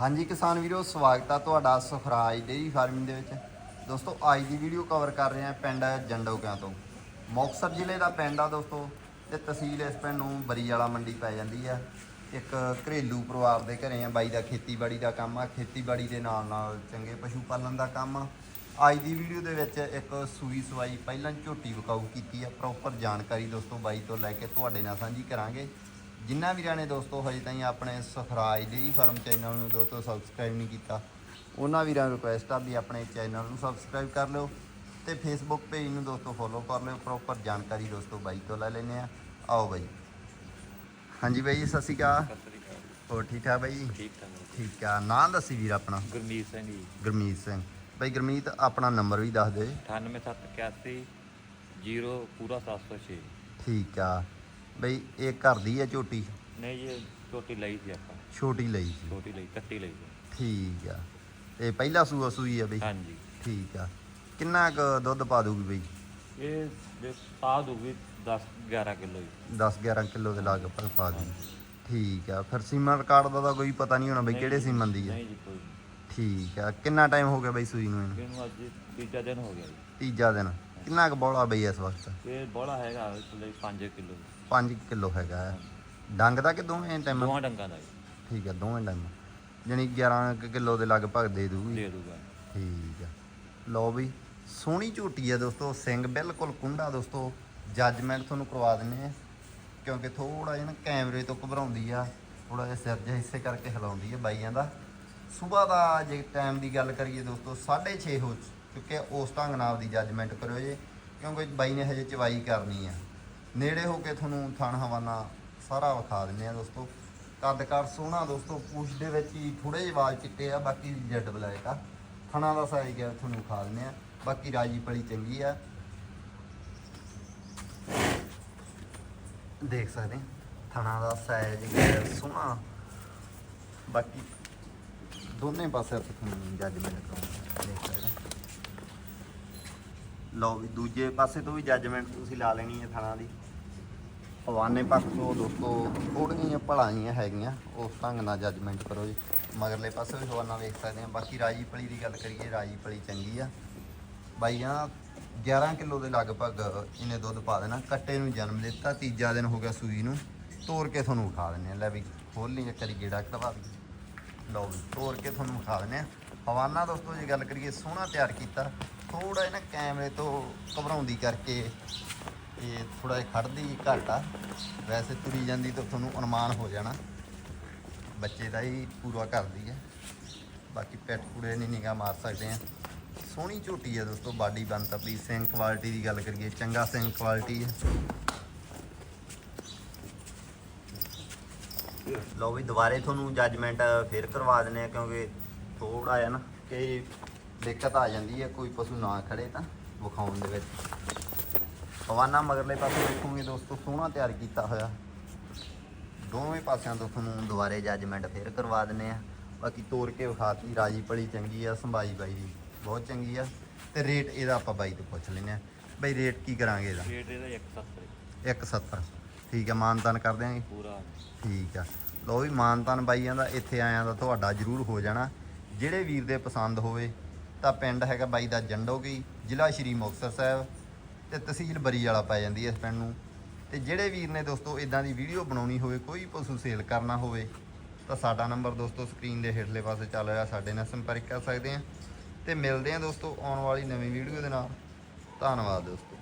ਹਾਂਜੀ ਕਿਸਾਨ ਵੀਰੋ, ਸਵਾਗਤ ਆ ਤੁਹਾਡਾ ਸੁਖਰਾਜ ਡੇਰੀ ਫਾਰਮਿੰਗ ਦੇ ਵਿੱਚ। ਦੋਸਤੋ, ਅੱਜ ਦੀ ਵੀਡੀਓ ਕਵਰ ਕਰ ਰਹੇ ਹਾਂ ਪਿੰਡ ਜੰਡੋਕਿਆਂ ਤੋਂ। ਮੁਕਤਸਰ ਜ਼ਿਲ੍ਹੇ ਦਾ ਪਿੰਡ ਆ ਦੋਸਤੋ, ਤੇ ਤਹਿਸੀਲ ਇਸ ਪਿੰਡ ਨੂੰ ਬਰੀ ਵਾਲਾ ਮੰਡੀ ਪੈ ਜਾਂਦੀ ਆ। ਇੱਕ ਘਰੇਲੂ ਪਰਿਵਾਰ ਦੇ ਘਰੇ ਆ, ਬਾਈ ਦਾ ਖੇਤੀਬਾੜੀ ਦਾ ਕੰਮ ਆ, ਖੇਤੀਬਾੜੀ ਦੇ ਨਾਲ ਨਾਲ ਚੰਗੇ ਪਸ਼ੂ ਪਾਲਣ ਦਾ ਕੰਮ ਆ। ਅੱਜ ਦੀ ਵੀਡੀਓ ਦੇ ਵਿੱਚ ਇੱਕ ਸੂਈ ਸਵਾਈ ਪਹਿਲਾਂ ਝੋਟੀ ਵਿਕਾਊ ਕੀਤੀ ਆ ਪ੍ਰੋਪਰ ਜਾਣਕਾਰੀ ਦੋਸਤੋ ਬਾਈ ਤੋਂ ਲੈ ਕੇ ਤੁਹਾਡੇ ਨਾਲ ਸਾਂਝੀ ਕਰਾਂਗੇ। ਜਿਨ੍ਹਾਂ ਵੀਰਾਂ ਨੇ ਦੋਸਤੋ ਹਜੇ ਤਾਈਂ ਆਪਣੇ ਸਫਰਾਜ ਡੇਰੀ ਫਾਰਮ ਚੈਨਲ ਨੂੰ ਦੋਸਤੋ ਸਬਸਕ੍ਰਾਈਬ ਨਹੀਂ ਕੀਤਾ ਉਹਨਾਂ ਵੀਰਾਂ ਨੂੰ ਰਿਕੁਐਸਟ ਆ ਵੀ ਆਪਣੇ ਚੈਨਲ ਨੂੰ ਸਬਸਕ੍ਰਾਈਬ ਕਰ ਲਿਓ ਤੇ ਫੇਸਬੁੱਕ ਪੇਜ ਨੂੰ ਦੋਸਤੋ ਫੋਲੋ ਕਰ ਲਿਓ ਪ੍ਰੋਪਰ ਜਾਣਕਾਰੀ ਦੋਸਤੋ ਬਾਈ ਤੋਂ ਲੈ ਲੈਨੇ ਆ ਆਓ ਬਾਈ। ਹਾਂਜੀ ਬਾਈ ਜੀ, ਸਤਿ ਸ਼੍ਰੀ ਅਕਾਲ ਹੋਰ ਠੀਕ ਠਾਕ ਬਾਈ? ਜੀ? ਠੀਕ ਠਾਕ। ਠੀਕ ਆ ਨਾਂ ਦੱਸੀ ਵੀਰ ਆਪਣਾ? ਗੁਰਮੀਤ ਸਿੰਘ ਜੀ। ਗੁਰਮੀਤ ਸਿੰਘ। ਬਾਈ ਗੁਰਮੀਤ ਆਪਣਾ ਨੰਬਰ ਵੀ ਦੱਸ ਦੇ। 98781 0 ਪੂਰਾ 706 ਠੀਕ ਆ। ਬਈ ਇਹ ਘਰ ਦੀ ਆ ਝੋਟੀ? ਨਹੀਂ ਜੀ ਛੋਟੀ ਲਈ ਸੀ ਆਪਾਂ। ਛੋਟੀ ਲਈ ਸੀ। ਛੋਟੀ ਲਈ ਕੱਟੀ ਲਈ ਸੀ। ਠੀਕ ਆ। ਤੇ ਪਹਿਲਾ ਸੂਆ ਸੂਈ ਆ ਬਈ? ਹਾਂਜੀ। ਠੀਕ ਆ। ਕਿੰਨਾ ਕੁ ਦੁੱਧ ਪਾ ਦੂਗੀ ਬਈ? ਇਹ ਜੇ ਪਾ ਦੂਗੀ 10 11 ਕਿਲੋ ਜੀ। 10 11 ਕਿਲੋ ਦੇ ਪਾ ਦੂਗੀ ਠੀਕ ਆ। ਫਿਰ ਸੀਮਨ ਰਿਕਾਰਡ ਦਾ ਤਾਂ ਕੋਈ ਪਤਾ ਨਹੀਂ ਹੋਣਾ ਬਈ ਕਿਹੜੇ ਸੀਮਨ ਦੀ ਆ। ਨਹੀਂ ਜੀ ਕੋਈ ਠੀਕ ਆ। ਕਿੰਨਾ ਟਾਈਮ ਹੋ ਗਿਆ ਬਈ ਸੂਈ ਨੂੰ ਇਹਨੂੰ? ਇਹਨੂੰ ਅੱਜ ਤੀਜਾ ਦਿਨ ਹੋ ਗਿਆ ਜੀ। ਤੀਜਾ ਦਿਨ। ਕਿੰਨਾ ਕੁ ਬੋਲਾ ਬਈ ਇਸ ਵਕਤ? ਇਹ ਬੋਲਾ ਹੈਗਾ ਲਈ 5 ਕਿਲੋ। 5 ਕਿਲੋ ਹੈਗਾ ਹੈ। ਡੰਗ ਦਾ ਕਿ ਦੋਵੇਂ ਟਾਈਮ ਦੋਵਾਂ ਡੰਗਾਂ ਦਾ ਜੀ। ਠੀਕ ਆ ਦੋਵੇਂ ਟਾਈਮ ਯਾਨੀ 11 ਕਿਲੋ ਦੇ ਲਗਭਗ ਦੇ ਦੂਗੀ ਦੇ ਦੂਗਾ ਠੀਕ ਆ ਲਓ ਵੀ ਸੋਹਣੀ ਝੋਟੀ ਆ ਦੋਸਤੋ ਸਿੰਘ ਬਿਲਕੁਲ ਕੁੰਡਾ ਦੋਸਤੋ। ਜੱਜਮੈਂਟ ਤੁਹਾਨੂੰ ਕਰਵਾ ਦਿੰਨੇ ਆ ਕਿਉਂਕਿ ਥੋੜਾ ਜਿਹਾ ਨਾ ਕੈਮਰੇ ਤੋਂ ਘਬਰਾਉਂਦੀ ਆ ਥੋੜਾ ਜਿਹਾ ਸਿਰ ਜਿਹਾ ਹਿੱਸੇ ਕਰਕੇ ਹਿਲਾਉਂਦੀ ਆ ਬਾਈਆਂ ਦਾ। ਸਵੇਰ ਦਾ ਜੇ ਟਾਈਮ ਦੀ ਗੱਲ ਕਰੀਏ ਦੋਸਤੋ 6:30 ਹੋ ਚੁੱਕੇ ਉਸ ਢੰਗ ਨਾਲ ਆਪਦੀ ਜੱਜਮੈਂਟ ਕਰਿਓ ਜੇ, ਕਿਉਂਕਿ ਬਾਈ ਨੇ ਹਜੇ ਚਵਾਈ ਕਰਨੀ ਆ। ਨੇੜੇ ਹੋ ਕੇ ਤੁਹਾਨੂੰ ਥਣ ਹਵਾਨਾ ਸਾਰਾ ਵਿਖਾ ਦਿੰਨੇ ਆ ਦੋਸਤੋ। ਕੱਦਕਾਰ ਸੋਹਣਾ ਦੋਸਤੋ, ਪੂਛ ਦੇ ਵਿੱਚ ਹੀ ਥੋੜੇ ਜਿਹੇ ਵਾਲ ਚਿੱਟੇ ਆ, ਬਾਕੀ ਜੈਡ ਬਲੈਕ ਆ। ਥਣਾ ਦਾ ਸਾਈਜ਼ ਗਿਆ ਤੁਹਾਨੂੰ ਵਿਖਾ ਦਿੰਨੇ ਆ। ਬਾਕੀ ਰਾਜੀ ਪਲੀ ਚੰਗੀ ਆ। ਦੇਖ ਸਕਦੇ ਥਣਾ ਦਾ ਸਾਈਜ਼ ਸੋਹਣਾ। ਬਾਕੀ ਦੋਨੇ ਪਾਸੇ ਤੋਂ ਤੁਹਾਨੂੰ ਜੱਜਮੈਂਟ ਕਰਾਉਂਗਾ ਦੇਖ ਸਕਦੇ ਲਓ ਵੀ ਦੂਜੇ ਪਾਸੇ ਤੋਂ ਵੀ ਜੱਜਮੈਂਟ ਤੁਸੀਂ ਲਾ ਲੈਣੀ ਹੈ ਥਣਾ ਦੀ। ਹਵਾਨੇ ਪੱਖ ਤੋਂ ਦੋਸਤੋ, ਥੋੜ੍ਹੀਆਂ ਭਲਾਈਆਂ ਹੈਗੀਆਂ, ਉਸ ਢੰਗ ਨਾਲ ਜੱਜਮੈਂਟ ਕਰੋ ਜੀ। ਮਗਰਲੇ ਪਾਸੇ ਵੀ ਹਵਾਨਾ ਵੇਖ ਸਕਦੇ ਆ ਬਾਕੀ ਰਾਜੀ ਪਲੀ ਦੀ ਗੱਲ ਕਰੀਏ ਰਾਜੀ ਪਲੀ ਚੰਗੀ ਆ। ਬਾਈਆਂ 11 ਕਿਲੋ ਦੇ ਲਗਭਗ ਇਹਨੇ ਦੁੱਧ ਪਾ ਦੇਣਾ। ਕੱਟੇ ਨੂੰ ਜਨਮ ਦਿੱਤਾ, ਤੀਜਾ ਦਿਨ ਹੋ ਗਿਆ ਸੂਈ ਨੂੰ। ਤੋੜ ਕੇ ਤੁਹਾਨੂੰ ਉਠਾ ਦਿੰਨੇ ਆ ਲੈ ਵੀ ਖੋਲ ਲਈ ਇੱਕ ਵਾਰੀ ਗੇੜਾ ਕਢਵਾ ਲਓ ਵੀ ਤੋੜ ਕੇ ਤੁਹਾਨੂੰ ਉਠਾ ਦਿੰਨੇ ਆ ਹਵਾਨਾ ਦੋਸਤੋ, ਜੇ ਗੱਲ ਕਰੀਏ, ਸੋਹਣਾ ਤਿਆਰ ਕੀਤਾ। ਥੋੜਾ ਇਹਨਾਂ ਕੈਮਰੇ ਤੋਂ ਘਬਰਾਉਂਦੀ ਕਰਕੇ ਇਹ ਥੋੜਾ ਜਿਹਾ ਖੜਦੀ ਘੱਟ ਆ। ਵੈਸੇ ਤੁਰੀ ਜਾਂਦੀ ਤਾਂ ਤੁਹਾਨੂੰ ਅਨੁਮਾਨ ਹੋ ਜਾਣਾ। ਬੱਚੇ ਦਾ ਹੀ ਪੂਰਾ ਕਰਦੀ ਹੈ। ਬਾਕੀ ਪੈਟ ਪੂੜੇ ਨਹੀਂ ਨਿਗਾ ਮਾਰ ਸਕਦੇ ਆ। ਸੋਹਣੀ ਝੋਟੀ ਹੈ ਦੋਸਤੋ, ਬਾਡੀ ਬੰਤ ਆਪਣੀ ਸਿੰਘ ਕੁਆਲਿਟੀ ਦੀ ਗੱਲ ਕਰੀਏ। ਚੰਗਾ ਸਿੰਘ ਕੁਆਲਿਟੀ ਹੈ ਲਓ ਵੀ ਦੁਬਾਰੇ ਤੁਹਾਨੂੰ ਜੱਜਮੈਂਟ ਫੇਰ ਕਰਵਾ ਦਿੰਦੇ ਆ ਕਿਉਂਕਿ ਥੋੜਾ ਜਿਹਾ ਨਾ ਕਿ ਦਿੱਕਤ ਆ ਜਾਂਦੀ ਹੈ ਕੋਈ ਪਸ਼ੂ ਨਾ ਖੜੇ ਤਾਂ ਵਿਖਾਉਣ ਦੇ ਵਿੱਚ। ਹਵਾਨਾ ਮਗਰਲੇ ਪਾਸੇ ਦੇਖੋਗੇ ਦੋਸਤੋ ਸੋਹਣਾ ਤਿਆਰ ਕੀਤਾ ਹੋਇਆ। ਦੋਵੇਂ ਪਾਸਿਆਂ ਤੋਂ ਤੁਹਾਨੂੰ ਦੁਬਾਰੇ ਜੱਜਮੈਂਟ ਫੇਰ ਕਰਵਾ ਦਿੰਨੇ ਆ। ਬਾਕੀ ਤੋੜ ਕੇ ਵਿਖਾਤੀ ਰਾਜੀ ਪਲੀ ਚੰਗੀ ਆ ਸੰਭਾਈ ਬਾਈ ਦੀ ਬਹੁਤ ਚੰਗੀ ਆ। ਤੇ ਰੇਟ ਇਹਦਾ ਆਪਾਂ ਬਾਈ ਤੋਂ ਪੁੱਛ ਲੈਨੇ ਆ। ਬਾਈ ਰੇਟ ਕੀ ਕਰਾਂਗੇ ਇਹਦਾ? ਰੇਟ ਇਹਦਾ 170 170 ਠੀਕ ਆ ਮਾਨਤਾਨ ਕਰ ਦਿਆਂਗੇ? ਪੂਰਾ। ਠੀਕ ਆ। ਲੋ ਵੀ ਮਾਨਤਾਨ ਬਾਈਆਂ ਦਾ ਇੱਥੇ ਆਇਆਂ ਦਾ ਤੁਹਾਡਾ ਜ਼ਰੂਰ ਹੋ ਜਾਣਾ। ਜਿਹੜੇ ਵੀਰ ਦੇ ਪਸੰਦ ਹੋਵੇ ਤਾਂ ਪਿੰਡ ਹੈਗਾ ਬਾਈ ਦਾ ਜੰਡੋਗੀ, ਜ਼ਿਲ੍ਹਾ ਸ਼੍ਰੀ ਮੁਕਤਸਰ ਸਾਹਿਬ ਤੇ ਤਹਿਸੀਲ ਬਰੀ ਵਾਲਾ ਪੈ ਜਾਂਦੀ ਹੈ ਇਸ ਪਿੰਡ ਨੂੰ। ਤੇ ਜਿਹੜੇ ਵੀਰ ਨੇ ਦੋਸਤੋ ਇਦਾਂ ਦੀ ਵੀਡੀਓ ਬਣਾਉਣੀ ਹੋਵੇ, ਕੋਈ ਪਸ਼ੂ ਸੇਲ ਕਰਨਾ ਹੋਵੇ, ਤਾਂ ਸਾਡਾ ਨੰਬਰ ਦੋਸਤੋ ਸਕਰੀਨ ਦੇ ਹੇਠਲੇ ਪਾਸੇ ਚੱਲ ਰਿਹਾ, ਸਾਡੇ ਨਾਲ ਸੰਪਰਕ ਕਰ ਸਕਦੇ ਆ ਤੇ ਮਿਲਦੇ ਆ ਦੋਸਤੋ ਆਉਣ ਵਾਲੀ ਨਵੀਂ ਵੀਡੀਓ ਦੇ ਨਾਲ। ਧੰਨਵਾਦ ਦੋਸਤੋ।